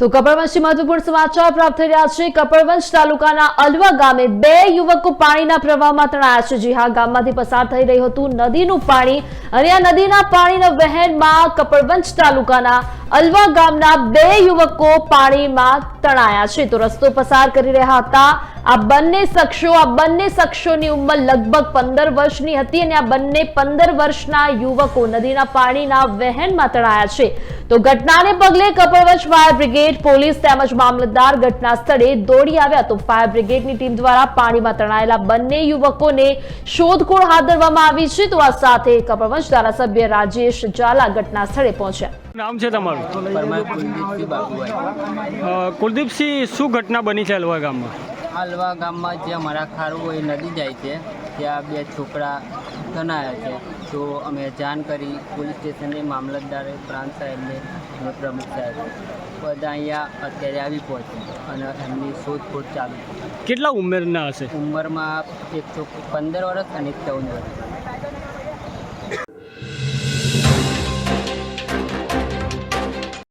તો કપડવંશથી મહત્વપૂર્ણ સમાચાર પ્રાપ્ત થઈ રહ્યા છે. કપડવંશ તાલુકાના અલવા ગામે બે યુવકો પાણીના પ્રવાહમાં તણાયા છે. જી હા ગામમાંથી પસાર થઈ રહ્યું હતું. નદીનું પાણી અને આ નદીના પાણીના વહેણમાં કપડવંશ તાલુકાના અલવા ગામના બે યુવકો પાણીમાં તણાયા છે. તો રસ્તો પસાર કરી રહ્યા હતા. આ બંને શખ્સો, આ બંને શખ્સોની ઉંમર લગભગ પંદર વર્ષની હતી અને આ બંને પંદર વર્ષના યુવકો નદીના પાણીના વહેણમાં તણાયા છે. તો ઘટનાને પગલે કપડવંશ ફાયર બ્રિગેડ, પોલીસ તેમજ મામલતદાર ઘટના સ્થળે દોડી આવ્યા. તો ફાયર બ્રિગેડની ટીમ દ્વારા પાણીમાં તણાયેલા બંને યુવકોને શોધખોળ હાથ ધરવામાં આવી છે. તો આ સાથે કપડવંશ ધારાસભ્ય રાજેશ ઝાલા ઘટના સ્થળે પહોંચ્યા. નામ છે તમારું? પરમાર કુલદીપસિંહ બાબુભાઈ કુલદીપસિંહ શું ઘટના બની છે અલવા ગામમાં? હાલવા ગામમાં જે અમારા ખારું હોય નદી જાય છે ત્યાં બે છોકરા તણાયા છે. તો અમે જાણ કરી પોલીસ સ્ટેશને મામલતદારે પ્રાંત સાહેબને અને પ્રમુખ સાહેબ બધા અહીંયા અત્યારે આવી પહોંચી અને એમની શોધખોળ ચાલુ કેટલા ઉંમરના હશે? ઉંમરમાં એક છોકરી પંદર વર્ષ અને એક ચૌદ વર્ષ.